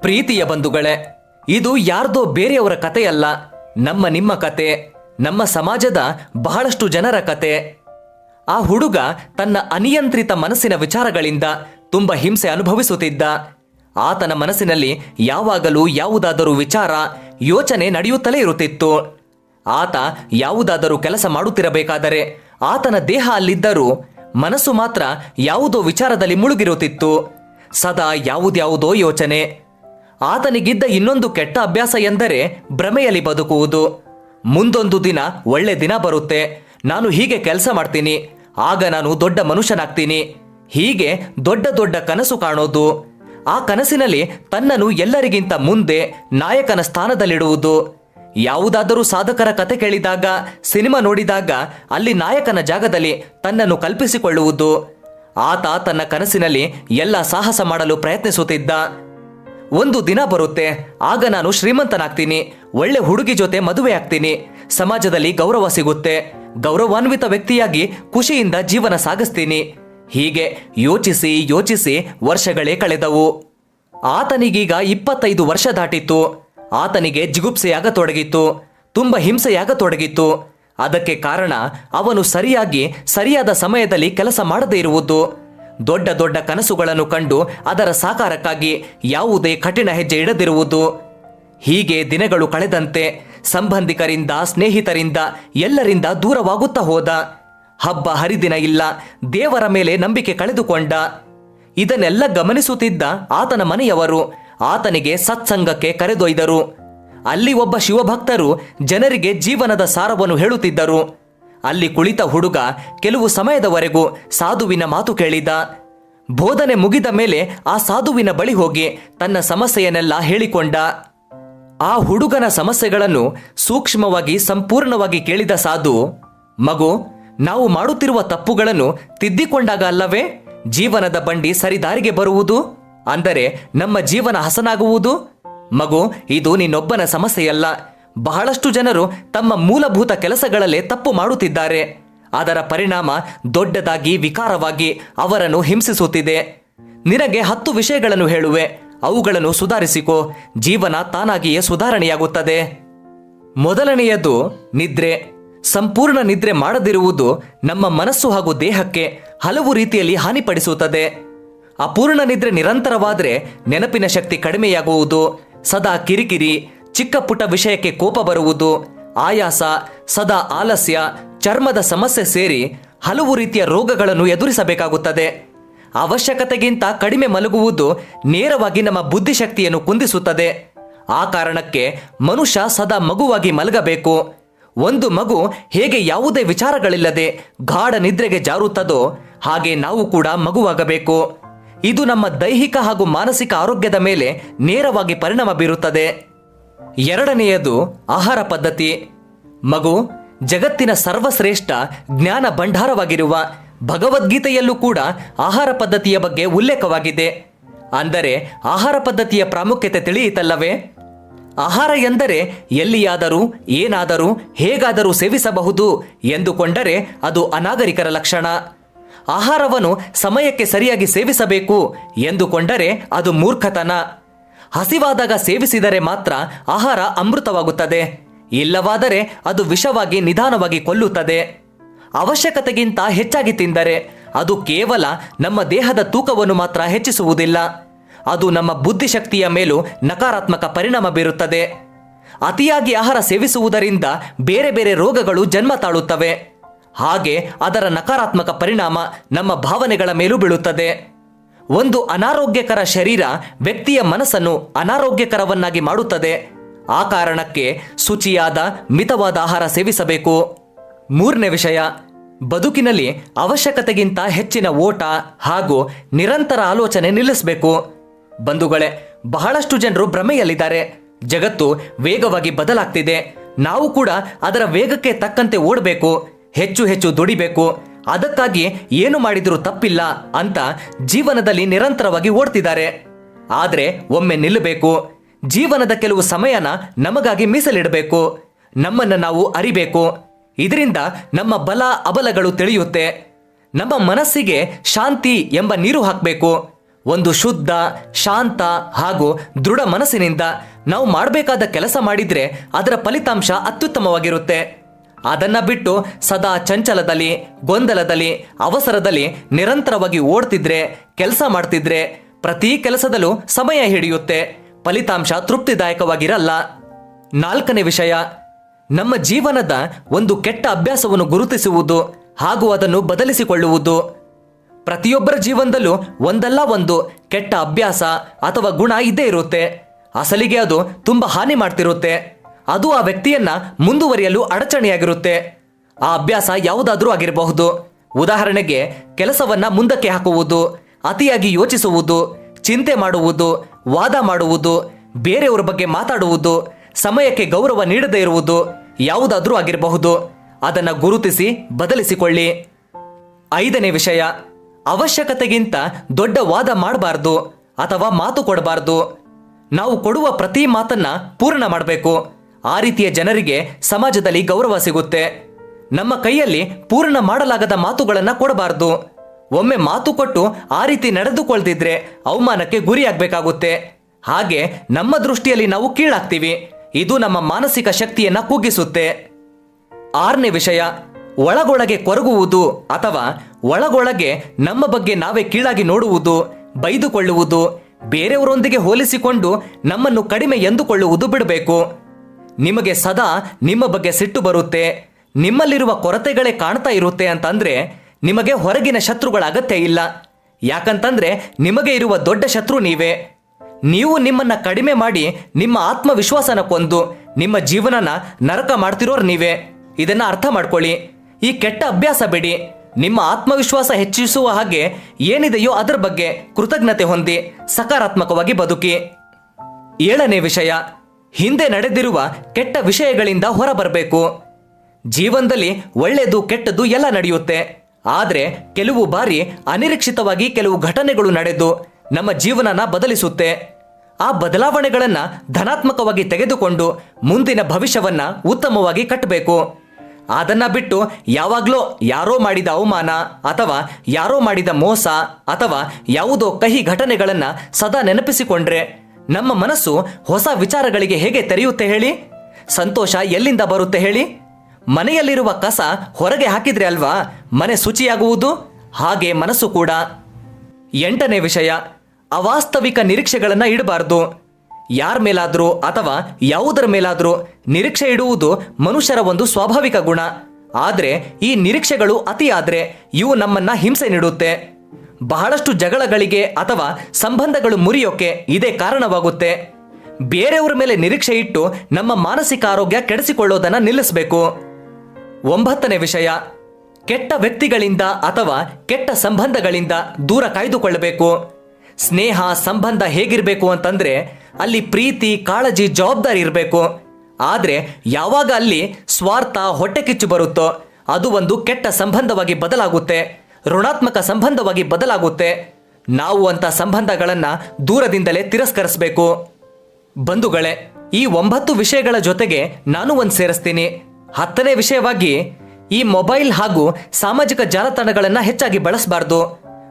ಪ್ರೀತಿಯ ಬಂಧುಗಳೇ, ಇದು ಯಾರ್ದೋ ಬೇರೆಯವರ ಕಥೆಯಲ್ಲ. ನಮ್ಮ ನಿಮ್ಮ ಕತೆ ನಮ್ಮ ಸಮಾಜದ ಬಹಳಷ್ಟು ಜನರ ಕತೆ ಆ ಹುಡುಗ ತನ್ನ ಅನಿಯಂತ್ರಿತ ಮನಸ್ಸಿನ ವಿಚಾರಗಳಿಂದ ತುಂಬ ಹಿಂಸೆ ಅನುಭವಿಸುತ್ತಿದ್ದ. ಆತನ ಮನಸ್ಸಿನಲ್ಲಿ ಯಾವಾಗಲೂ ಯಾವುದಾದರೂ ವಿಚಾರ, ಯೋಚನೆ ನಡೆಯುತ್ತಲೇ ಇರುತ್ತಿತ್ತು. ಆತ ಯಾವುದಾದರೂ ಕೆಲಸ ಮಾಡುತ್ತಿರಬೇಕಾದರೆ ಆತನ ದೇಹ ಅಲ್ಲಿದ್ದರೂ ಮನಸ್ಸು ಮಾತ್ರ ಯಾವುದೋ ವಿಚಾರದಲ್ಲಿ ಮುಳುಗಿರುತ್ತಿತ್ತು. ಸದಾ ಯಾವುದ್ಯಾವುದೋ ಯೋಚನೆ ಆತನಿಗಿದ್ದ ಇನ್ನೊಂದು ಕೆಟ್ಟ ಅಭ್ಯಾಸ ಎಂದರೆ ಭ್ರಮೆಯಲ್ಲಿ ಬದುಕುವುದು. ಮುಂದೊಂದು ದಿನ ಒಳ್ಳೆ ದಿನ ಬರುತ್ತೆ. ನಾನು ಹೀಗೆ ಕೆಲಸ ಮಾಡ್ತೀನಿ. ಆಗ ನಾನು ದೊಡ್ಡ ಮನುಷ್ಯನಾಗ್ತೀನಿ. ಹೀಗೆ ದೊಡ್ಡ ದೊಡ್ಡ ಕನಸು ಕಾಣೋದು. ಆ ಕನಸಿನಲ್ಲಿ ತನ್ನನ್ನು ಎಲ್ಲರಿಗಿಂತ ಮುಂದೆ ನಾಯಕನ ಸ್ಥಾನದಲ್ಲಿಡುವುದು. ಯಾವುದಾದರೂ ಸಾಧಕರ ಕತೆ ಕೇಳಿದಾಗ, ಸಿನಿಮಾ ನೋಡಿದಾಗ ಅಲ್ಲಿ ನಾಯಕನ ಜಾಗದಲ್ಲಿ ತನ್ನನ್ನು ಕಲ್ಪಿಸಿಕೊಳ್ಳುವುದು. ಆತ ತನ್ನ ಕನಸಿನಲ್ಲಿ ಎಲ್ಲ ಸಾಹಸ ಮಾಡಲು ಪ್ರಯತ್ನಿಸುತ್ತಿದ್ದ. ಒಂದು ದಿನ ಬರುತ್ತೆ. ಆಗ ನಾನು ಶ್ರೀಮಂತನಾಗ್ತೀನಿ. ಒಳ್ಳೆ ಹುಡುಗಿ ಜೊತೆ ಮದುವೆ ಆಗ್ತೀನಿ ಸಮಾಜದಲ್ಲಿ ಗೌರವ ಸಿಗುತ್ತೆ. ಗೌರವಾನ್ವಿತ ವ್ಯಕ್ತಿಯಾಗಿ ಖುಷಿಯಿಂದ ಜೀವನ ಸಾಗಿಸ್ತೀನಿ. ಹೀಗೆ ಯೋಚಿಸಿ ಯೋಚಿಸಿ ವರ್ಷಗಳೇ ಕಳೆದವು. ಆತನಿಗೀಗ ಇಪ್ಪತ್ತೈದು ವರ್ಷ ದಾಟಿತ್ತು. ಆತನಿಗೆ ಜಿಗುಪ್ಸೆಯಾಗತೊಡಗಿತ್ತು. ತುಂಬ ಹಿಂಸೆಯಾಗತೊಡಗಿತ್ತು. ಅದಕ್ಕೆ ಕಾರಣ ಅವನು ಸರಿಯಾಗಿ, ಸರಿಯಾದ ಸಮಯದಲ್ಲಿ ಕೆಲಸ ಮಾಡದೇ ಇರುವುದು. ದೊಡ್ಡ ದೊಡ್ಡ ಕನಸುಗಳನ್ನು ಕಂಡು ಅದರ ಸಾಕಾರಕ್ಕಾಗಿ ಯಾವುದೇ ಕಠಿಣ ಹೆಜ್ಜೆ ಇಡದಿರುವುದು. ಹೀಗೆ ದಿನಗಳು ಕಳೆದಂತೆ ಸಂಬಂಧಿಕರಿಂದ, ಸ್ನೇಹಿತರಿಂದ, ಎಲ್ಲರಿಂದ ದೂರವಾಗುತ್ತಾ ಹೋದ. ಹಬ್ಬ ಹರಿದಿನ ಇಲ್ಲ, ದೇವರ ಮೇಲೆ ನಂಬಿಕೆ ಕಳೆದುಕೊಂಡ. ಇದನ್ನೆಲ್ಲ ಗಮನಿಸುತ್ತಿದ್ದ ಆತನ ಮನೆಯವರು ಆತನಿಗೆ ಸತ್ಸಂಗಕ್ಕೆ ಕರೆದೊಯ್ದರು. ಅಲ್ಲಿ ಒಬ್ಬ ಶಿವಭಕ್ತರು ಜನರಿಗೆ ಜೀವನದ ಸಾರವನ್ನು ಹೇಳುತ್ತಿದ್ದರು. ಅಲ್ಲಿ ಕುಳಿತ ಹುಡುಗ ಕೆಲವು ಸಮಯದವರೆಗೂ ಸಾಧುವಿನ ಮಾತು ಕೇಳಿದ ಬೋಧನೆ ಮುಗಿದ ಮೇಲೆ ಆ ಸಾಧುವಿನ ಬಳಿ ಹೋಗಿ ತನ್ನ ಸಮಸ್ಯೆಯನ್ನೆಲ್ಲ ಹೇಳಿಕೊಂಡ. ಆ ಹುಡುಗನ ಸಮಸ್ಯೆಗಳನ್ನು ಸೂಕ್ಷ್ಮವಾಗಿ ಸಂಪೂರ್ಣವಾಗಿ ಕೇಳಿದ ಸಾಧು, ಮಗು, ನಾವು ಮಾಡುತ್ತಿರುವ ತಪ್ಪುಗಳನ್ನು ತಿದ್ದಿಕೊಂಡಾಗ ಅಲ್ಲವೇ? ಜೀವನದ ಬಂಡಿ ಸರಿದಾರಿಗೆ ಬರುವುದು? ಅಂದರೆ ನಮ್ಮ ಜೀವನ ಹಸನಾಗುವುದು? ಮಗು, ಇದು ನಿನ್ನೊಬ್ಬನ ಸಮಸ್ಯೆಯಲ್ಲ. ಬಹಳಷ್ಟು ಜನರು ತಮ್ಮ ಮೂಲಭೂತ ಕೆಲಸಗಳಲ್ಲೇ ತಪ್ಪು ಮಾಡುತ್ತಿದ್ದಾರೆ. ಅದರ ಪರಿಣಾಮ ದೊಡ್ಡದಾಗಿ ವಿಕಾರವಾಗಿ ಅವರನ್ನು ಹಿಂಸಿಸುತ್ತಿದೆ. ನಿನಗೆ ಹತ್ತು ವಿಷಯಗಳನ್ನು ಹೇಳುವೆ. ಅವುಗಳನ್ನು ಸುಧಾರಿಸಿಕೋ. ಜೀವನ ತಾನಾಗಿಯೇ ಸುಧಾರಣೆಯಾಗುತ್ತದೆ. ಮೊದಲನೆಯದು ನಿದ್ರೆ. ಸಂಪೂರ್ಣ ನಿದ್ರೆ ಮಾಡದಿರುವುದು ನಮ್ಮ ಮನಸ್ಸು ಹಾಗೂ ದೇಹಕ್ಕೆ ಹಲವು ರೀತಿಯಲ್ಲಿ ಹಾನಿಪಡಿಸುತ್ತದೆ. ಅಪೂರ್ಣ ನಿದ್ರೆ ನಿರಂತರವಾದರೆ ನೆನಪಿನ ಶಕ್ತಿ ಕಡಿಮೆಯಾಗುವುದು. ಸದಾ ಕಿರಿಕಿರಿ ಚಿಕ್ಕ ಪುಟ್ಟ ವಿಷಯಕ್ಕೆ ಕೋಪ ಬರುವುದು, ಆಯಾಸ, ಸದಾ ಆಲಸ್ಯ, ಚರ್ಮದ ಸಮಸ್ಯೆ ಸೇರಿ ಹಲವು ರೀತಿಯ ರೋಗಗಳನ್ನು ಎದುರಿಸಬೇಕಾಗುತ್ತದೆ. ಅವಶ್ಯಕತೆಗಿಂತ ಕಡಿಮೆ ಮಲಗುವುದು ನೇರವಾಗಿ ನಮ್ಮ ಬುದ್ಧಿಶಕ್ತಿಯನ್ನು ಕುಂದಿಸುತ್ತದೆ. ಆ ಕಾರಣಕ್ಕೆ ಮನುಷ್ಯ ಸದಾ ಮಗುವಾಗಿ ಮಲಗಬೇಕು. ಒಂದು ಮಗು ಹೇಗೆ ಯಾವುದೇ ವಿಚಾರಗಳಿಲ್ಲದೆ ಗಾಢ ನಿದ್ರೆಗೆ ಜಾರುತ್ತದೋ ಹಾಗೆ ನಾವು ಕೂಡ ಮಗುವಾಗಬೇಕು. ಇದು ನಮ್ಮ ದೈಹಿಕ ಹಾಗೂ ಮಾನಸಿಕ ಆರೋಗ್ಯದ ಮೇಲೆ ನೇರವಾಗಿ ಪರಿಣಾಮ ಬೀರುತ್ತದೆ. ಎರಡನೆಯದು ಆಹಾರ ಪದ್ಧತಿ. ಮಗು, ಜಗತ್ತಿನ ಸರ್ವಶ್ರೇಷ್ಠ ಜ್ಞಾನ ಭಂಡಾರವಾಗಿರುವ ಭಗವದ್ಗೀತೆಯಲ್ಲೂ ಕೂಡ ಆಹಾರ ಪದ್ಧತಿಯ ಬಗ್ಗೆ ಉಲ್ಲೇಖವಾಗಿದೆ. ಅಂದರೆ ಆಹಾರ ಪದ್ಧತಿಯ ಪ್ರಾಮುಖ್ಯತೆ ತಿಳಿಯಿತಲ್ಲವೇ? ಆಹಾರ ಎಂದರೆ ಎಲ್ಲಿಯಾದರೂ, ಏನಾದರೂ, ಹೇಗಾದರೂ ಸೇವಿಸಬಹುದು ಎಂದುಕೊಂಡರೆ ಅದು ಅನಾಗರಿಕರ ಲಕ್ಷಣ. ಆಹಾರವನ್ನು ಸಮಯಕ್ಕೆ ಸರಿಯಾಗಿ ಸೇವಿಸಬೇಕು ಎಂದುಕೊಂಡರೆ ಅದು ಮೂರ್ಖತನ. ಹಸಿವಾದಾಗ ಸೇವಿಸಿದರೆ ಮಾತ್ರ ಆಹಾರ ಅಮೃತವಾಗುತ್ತದೆ. ಇಲ್ಲವಾದರೆ ಅದು ವಿಷವಾಗಿ ನಿಧಾನವಾಗಿ ಕೊಲ್ಲುತ್ತದೆ. ಅವಶ್ಯಕತೆಗಿಂತ ಹೆಚ್ಚಾಗಿ ತಿಂದರೆ ಅದು ಕೇವಲ ನಮ್ಮ ದೇಹದ ತೂಕವನ್ನು ಮಾತ್ರ ಹೆಚ್ಚಿಸುವುದಿಲ್ಲ. ಅದು ನಮ್ಮ ಬುದ್ಧಿಶಕ್ತಿಯ ಮೇಲೂ ನಕಾರಾತ್ಮಕ ಪರಿಣಾಮ ಬೀರುತ್ತದೆ. ಅತಿಯಾಗಿ ಆಹಾರ ಸೇವಿಸುವುದರಿಂದ ಬೇರೆ ಬೇರೆ ರೋಗಗಳು ಜನ್ಮ ತಾಳುತ್ತವೆ. ಹಾಗೆ ಅದರ ನಕಾರಾತ್ಮಕ ಪರಿಣಾಮ ನಮ್ಮ ಭಾವನೆಗಳ ಮೇಲೂ ಬೀಳುತ್ತದೆ. ಒಂದು ಅನಾರೋಗ್ಯಕರ ಶರೀರ ವ್ಯಕ್ತಿಯ ಮನಸ್ಸನ್ನು ಅನಾರೋಗ್ಯಕರವನ್ನಾಗಿ ಮಾಡುತ್ತದೆ. ಆ ಕಾರಣಕ್ಕೆ ಶುಚಿಯಾದ, ಮಿತವಾದ ಆಹಾರ ಸೇವಿಸಬೇಕು. ಮೂರನೇ ವಿಷಯ, ಬದುಕಿನಲ್ಲಿ ಅವಶ್ಯಕತೆಗಿಂತ ಹೆಚ್ಚಿನ ಓಟ ಹಾಗೂ ನಿರಂತರ ಆಲೋಚನೆ ನಿಲ್ಲಿಸಬೇಕು. ಬಂಧುಗಳೇ, ಬಹಳಷ್ಟು ಜನರು ಭ್ರಮೆಯಲ್ಲಿದ್ದಾರೆ. ಜಗತ್ತು ವೇಗವಾಗಿ ಬದಲಾಗ್ತಿದೆ. ನಾವು ಕೂಡ ಅದರ ವೇಗಕ್ಕೆ ತಕ್ಕಂತೆ ಓಡಬೇಕು. ಹೆಚ್ಚು ಹೆಚ್ಚು ದುಡಿಬೇಕು. ಅದಕ್ಕಾಗಿ ಏನು ಮಾಡಿದರೂ ತಪ್ಪಿಲ್ಲ ಅಂತ ಜೀವನದಲ್ಲಿ ನಿರಂತರವಾಗಿ ಓಡ್ತಿದ್ದಾರೆ. ಆದರೆ ಒಮ್ಮೆ ನಿಲ್ಲಬೇಕು. ಜೀವನದ ಕೆಲವು ಸಮಯನ ನಮಗಾಗಿ ಮೀಸಲಿಡಬೇಕು. ನಮ್ಮನ್ನು ನಾವು ಅರಿಬೇಕು. ಇದರಿಂದ ನಮ್ಮ ಬಲ ಅಬಲಗಳು ತಿಳಿಯುತ್ತೆ. ನಮ್ಮ ಮನಸ್ಸಿಗೆ ಶಾಂತಿ ಎಂಬ ನೀರು ಹಾಕಬೇಕು. ಒಂದು ಶುದ್ಧ, ಶಾಂತ ಹಾಗೂ ದೃಢ ಮನಸ್ಸಿನಿಂದ ನಾವು ಮಾಡಬೇಕಾದ ಕೆಲಸ ಮಾಡಿದರೆ ಅದರ ಫಲಿತಾಂಶ ಅತ್ಯುತ್ತಮವಾಗಿರುತ್ತೆ. ಅದನ್ನ ಬಿಟ್ಟು ಸದಾ ಚಂಚಲದಲ್ಲಿ, ಗೊಂದಲದಲ್ಲಿ, ಅವಸರದಲ್ಲಿ ನಿರಂತರವಾಗಿ ಓಡ್ತಿದ್ರೆ, ಕೆಲಸ ಮಾಡ್ತಿದ್ರೆ ಪ್ರತಿ ಕೆಲಸದಲ್ಲೂ ಸಮಯ ಹಿಡಿಯುತ್ತೆ. ಫಲಿತಾಂಶ ತೃಪ್ತಿದಾಯಕವಾಗಿರಲ್ಲ. ನಾಲ್ಕನೇ ವಿಷಯ, ನಮ್ಮ ಜೀವನದ ಒಂದು ಕೆಟ್ಟ ಅಭ್ಯಾಸವನ್ನು ಗುರುತಿಸುವುದು ಹಾಗೂ ಅದನ್ನು ಬದಲಿಸಿಕೊಳ್ಳುವುದು. ಪ್ರತಿಯೊಬ್ಬರ ಜೀವನದಲ್ಲೂ ಒಂದಲ್ಲ ಒಂದು ಕೆಟ್ಟ ಅಭ್ಯಾಸ ಅಥವಾ ಗುಣ ಇದ್ದೇ ಇರುತ್ತೆ. ಅಸಲಿಗೆ ಅದು ತುಂಬ ಹಾನಿ ಮಾಡ್ತಿರುತ್ತೆ. ಅದು ಆ ವ್ಯಕ್ತಿಯನ್ನ ಮುಂದುವರಿಯಲು ಅಡಚಣೆಯಾಗಿರುತ್ತೆ. ಆ ಅಭ್ಯಾಸ ಯಾವುದಾದ್ರೂ ಆಗಿರಬಹುದು. ಉದಾಹರಣೆಗೆ, ಕೆಲಸವನ್ನ ಮುಂದಕ್ಕೆ ಹಾಕುವುದು, ಅತಿಯಾಗಿ ಯೋಚಿಸುವುದು, ಚಿಂತೆ ಮಾಡುವುದು, ವಾದ ಮಾಡುವುದು, ಬೇರೆಯವರ ಬಗ್ಗೆ ಮಾತಾಡುವುದು, ಸಮಯಕ್ಕೆ ಗೌರವ ನೀಡದೇ ಇರುವುದು ಯಾವುದಾದ್ರೂ ಆಗಿರಬಹುದು. ಅದನ್ನು ಗುರುತಿಸಿ ಬದಲಿಸಿಕೊಳ್ಳಿ. ಐದನೇ ವಿಷಯ, ಅವಶ್ಯಕತೆಗಿಂತ ದೊಡ್ಡ ವಾದ ಮಾಡಬಾರ್ದು ಅಥವಾ ಮಾತು ಕೊಡಬಾರ್ದು. ನಾವು ಕೊಡುವ ಪ್ರತಿ ಮಾತನ್ನ ಪೂರ್ಣ ಮಾಡಬೇಕು. ಆ ರೀತಿಯ ಜನರಿಗೆ ಸಮಾಜದಲ್ಲಿ ಗೌರವ ಸಿಗುತ್ತೆ. ನಮ್ಮ ಕೈಯಲ್ಲಿ ಪೂರ್ಣ ಮಾಡಲಾಗದ ಮಾತುಗಳನ್ನ ಕೊಡಬಾರದು. ಒಮ್ಮೆ ಮಾತು ಕೊಟ್ಟು ಆ ರೀತಿ ನಡೆದುಕೊಳ್ತಿದ್ರೆ ಅವಮಾನಕ್ಕೆ ಗುರಿಯಾಗಬೇಕಾಗುತ್ತೆ. ಹಾಗೆ ನಮ್ಮ ದೃಷ್ಟಿಯಲ್ಲಿ ನಾವು ಕೀಳಾಗ್ತೀವಿ. ಇದು ನಮ್ಮ ಮಾನಸಿಕ ಶಕ್ತಿಯನ್ನ ಕುಗ್ಗಿಸುತ್ತೆ. ಆರನೇ ವಿಷಯ, ಒಳಗೊಳಗೆ ಕೊರಗುವುದು ಅಥವಾ ಒಳಗೊಳಗೆ ನಮ್ಮ ಬಗ್ಗೆ ನಾವೇ ಕೀಳಾಗಿ ನೋಡುವುದು, ಬೈದುಕೊಳ್ಳುವುದು, ಬೇರೆಯವರೊಂದಿಗೆ ಹೋಲಿಸಿಕೊಂಡು ನಮ್ಮನ್ನು ಕಡಿಮೆ ಎಂದುಕೊಳ್ಳುವುದು ಬಿಡಬೇಕು. ನಿಮಗೆ ಸದಾ ನಿಮ್ಮ ಬಗ್ಗೆ ಸಿಟ್ಟು ಬರುತ್ತೆ. ನಿಮ್ಮಲ್ಲಿರುವ ಕೊರತೆಗಳೇ ಕಾಣ್ತಾ ಇರುತ್ತೆ ಅಂತಂದ್ರೆ ನಿಮಗೆ ಹೊರಗಿನ ಶತ್ರುಗಳ ಅಗತ್ಯ ಇಲ್ಲ. ಯಾಕಂತಂದ್ರೆ ನಿಮಗೆ ಇರುವ ದೊಡ್ಡ ಶತ್ರು ನೀವೇ. ನೀವು ನಿಮ್ಮನ್ನ ಕಡಿಮೆ ಮಾಡಿ ನಿಮ್ಮ ಆತ್ಮವಿಶ್ವಾಸನ ಕೊಂದು ನಿಮ್ಮ ಜೀವನನ ನರಕ ಮಾಡ್ತಿರೋರು ನೀವೇ. ಇದನ್ನ ಅರ್ಥ ಮಾಡ್ಕೊಳ್ಳಿ. ಈ ಕೆಟ್ಟ ಅಭ್ಯಾಸ ಬಿಡಿ. ನಿಮ್ಮ ಆತ್ಮವಿಶ್ವಾಸ ಹೆಚ್ಚಿಸುವ ಹಾಗೆ ಏನಿದೆಯೋ ಅದರ ಬಗ್ಗೆ ಕೃತಜ್ಞತೆ ಹೊಂದಿ ಸಕಾರಾತ್ಮಕವಾಗಿ ಬದುಕಿ. ಏಳನೇ ವಿಷಯ. ಹಿಂದೆ ನಡೆದಿರುವ ಕೆಟ್ಟ ವಿಷಯಗಳಿಂದ ಹೊರಬರಬೇಕು. ಜೀವನದಲ್ಲಿ ಒಳ್ಳೆಯದು ಕೆಟ್ಟದ್ದು ಎಲ್ಲ ನಡೆಯುತ್ತೆ. ಆದರೆ ಕೆಲವು ಬಾರಿ ಅನಿರೀಕ್ಷಿತವಾಗಿ ಕೆಲವು ಘಟನೆಗಳು ನಡೆದು ನಮ್ಮ ಜೀವನನ ಬದಲಿಸುತ್ತೆ. ಆ ಬದಲಾವಣೆಗಳನ್ನು ಧನಾತ್ಮಕವಾಗಿ ತೆಗೆದುಕೊಂಡು ಮುಂದಿನ ಭವಿಷ್ಯವನ್ನು ಉತ್ತಮವಾಗಿ ಕಟ್ಟಬೇಕು. ಅದನ್ನು ಬಿಟ್ಟು ಯಾವಾಗಲೋ ಯಾರೋ ಮಾಡಿದ ಅವಮಾನ ಅಥವಾ ಯಾರೋ ಮಾಡಿದ ಮೋಸ ಅಥವಾ ಯಾವುದೋ ಕಹಿ ಘಟನೆಗಳನ್ನು ಸದಾ ನೆನಪಿಸಿಕೊಂಡ್ರೆ ನಮ್ಮ ಮನಸ್ಸು ಹೊಸ ವಿಚಾರಗಳಿಗೆ ಹೇಗೆ ತೆರೆಯುತ್ತೆ ಹೇಳಿ? ಸಂತೋಷ ಎಲ್ಲಿಂದ ಬರುತ್ತೆ ಹೇಳಿ? ಮನೆಯಲ್ಲಿರುವ ಕಸ ಹೊರಗೆ ಹಾಕಿದ್ರೆ ಅಲ್ವಾ? ಮನೆ ಶುಚಿಯಾಗುವುದು? ಹಾಗೆ ಮನಸ್ಸು ಕೂಡ. ಎಂಟನೇ ವಿಷಯ, ಅವಾಸ್ತವಿಕ ನಿರೀಕ್ಷೆಗಳನ್ನು ಇಡಬಾರ್ದು. ಯಾರ ಮೇಲಾದರೂ ಅಥವಾ ಯಾವುದರ ಮೇಲಾದರೂ ನಿರೀಕ್ಷೆ ಇಡುವುದು ಮನುಷ್ಯರ ಒಂದು ಸ್ವಾಭಾವಿಕ ಗುಣ. ಆದರೆ ಈ ನಿರೀಕ್ಷೆಗಳು ಅತಿಯಾದರೆ ಇವು ನಮ್ಮನ್ನ ಹಿಂಸೆ ನೀಡುತ್ತೆ. ಬಹಳಷ್ಟು ಜಗಳಗಳಿಗೆ ಅಥವಾ ಸಂಬಂಧಗಳು ಮುರಿಯೋಕೆ ಇದೇ ಕಾರಣವಾಗುತ್ತೆ. ಬೇರೆಯವರ ಮೇಲೆ ನಿರೀಕ್ಷೆ ಇಟ್ಟು ನಮ್ಮ ಮಾನಸಿಕ ಆರೋಗ್ಯ ಕೆಡಿಸಿಕೊಳ್ಳೋದನ್ನ ನಿಲ್ಲಿಸಬೇಕು. ಒಂಬತ್ತನೇ ವಿಷಯ, ಕೆಟ್ಟ ವ್ಯಕ್ತಿಗಳಿಂದ ಅಥವಾ ಕೆಟ್ಟ ಸಂಬಂಧಗಳಿಂದ ದೂರ ಕಾಯ್ದುಕೊಳ್ಳಬೇಕು. ಸ್ನೇಹ, ಸಂಬಂಧ ಹೇಗಿರಬೇಕು ಅಂತಂದ್ರೆ ಅಲ್ಲಿ ಪ್ರೀತಿ, ಕಾಳಜಿ, ಜವಾಬ್ದಾರಿ ಇರಬೇಕು. ಆದ್ರೆ ಯಾವಾಗ ಅಲ್ಲಿ ಸ್ವಾರ್ಥ, ಹೊಟ್ಟೆ ಕಿಚ್ಚು ಬರುತ್ತೋ ಅದು ಒಂದು ಕೆಟ್ಟ ಸಂಬಂಧವಾಗಿ ಬದಲಾಗುತ್ತೆ. ಋಣಾತ್ಮಕ ಸಂಬಂಧವಾಗಿ ಬದಲಾಗುತ್ತೆ. ನಾವು ಅಂತ ಸಂಬಂಧಗಳನ್ನು ದೂರದಿಂದಲೇ ತಿರಸ್ಕರಿಸಬೇಕು. ಬಂಧುಗಳೇ, ಈ ಒಂಬತ್ತು ವಿಷಯಗಳ ಜೊತೆಗೆ ನಾನು ಒಂದು ಸೇರಿಸ್ತೀನಿ. ಹತ್ತನೇ ವಿಷಯವಾಗಿ, ಈ ಮೊಬೈಲ್ ಹಾಗೂ ಸಾಮಾಜಿಕ ಜಾಲತಾಣಗಳನ್ನು ಹೆಚ್ಚಾಗಿ ಬಳಸಬಾರ್ದು.